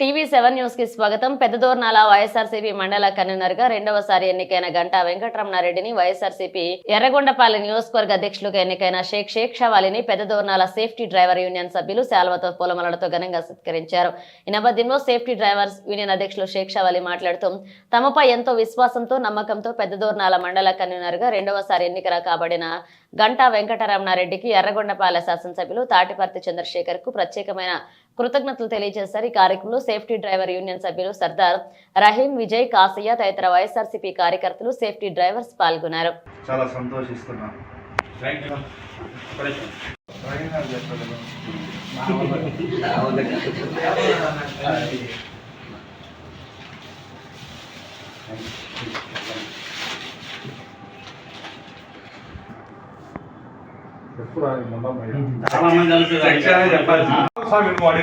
TV seven న్యూస్కి స్వాగతం. పెద్దదోర్నాల వైఎస్ఆర్సీపీ మండల కన్వీనర్గా రెండవసారి ఎన్నికైన గంటా వెంకటరమణారెడ్డిని వైఎస్ఆర్సీపీ ఎర్రగొండపాలెం నియోజకవర్గ అధ్యక్షులుగా ఎన్నికైన షేక్ షేక్ షవాలిని పెద్దదోర్నాల సేఫ్టీ డ్రైవర్ యూనియన్ సభ్యులు శాల్వతో పూలమలతో ఘనంగా సత్కరించారు. ఈ నేపథ్యంలో సేఫ్టీ డ్రైవర్స్ యూనియన్ అధ్యక్షులు షేక్ షవాలి మాట్లాడుతూ తమపై ఎంతో విశ్వాసంతో నమ్మకంతో పెద్దదోర్నాల మండల కన్వీనర్గా రెండవసారి ఎన్నిక కాబడిన గంటా వెంకటరమణారెడ్డికి ఎర్రగొండపాలెం శాసనసభ్యులు తాటిపర్తి చంద్రశేఖర్కు ప్రత్యేకమైన కృతజ్ఞతలు తెలియజేశారు. ఈ కార్యక్రమంలో సేఫ్టీ డ్రైవర్ యూనియన్ సభ్యులు సర్దార్ రహీం విజయ్ కాసయ్య తదితర వైఎస్ఆర్సీపీ కార్యకర్తలు సేఫ్టీ డ్రైవర్స్ పాల్గొన్నారు. చాలా చెప్పాలి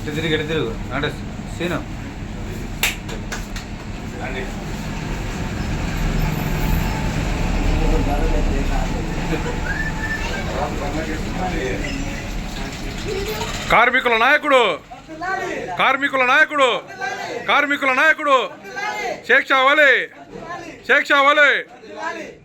ఇటు తిరిగి ఇటు తిరుగు. అంటే సీను. కార్మికుల నాయకుడు. కార్మికుల నాయకుడు. కార్మికుల నాయకుడు. షేక్ షా షేక్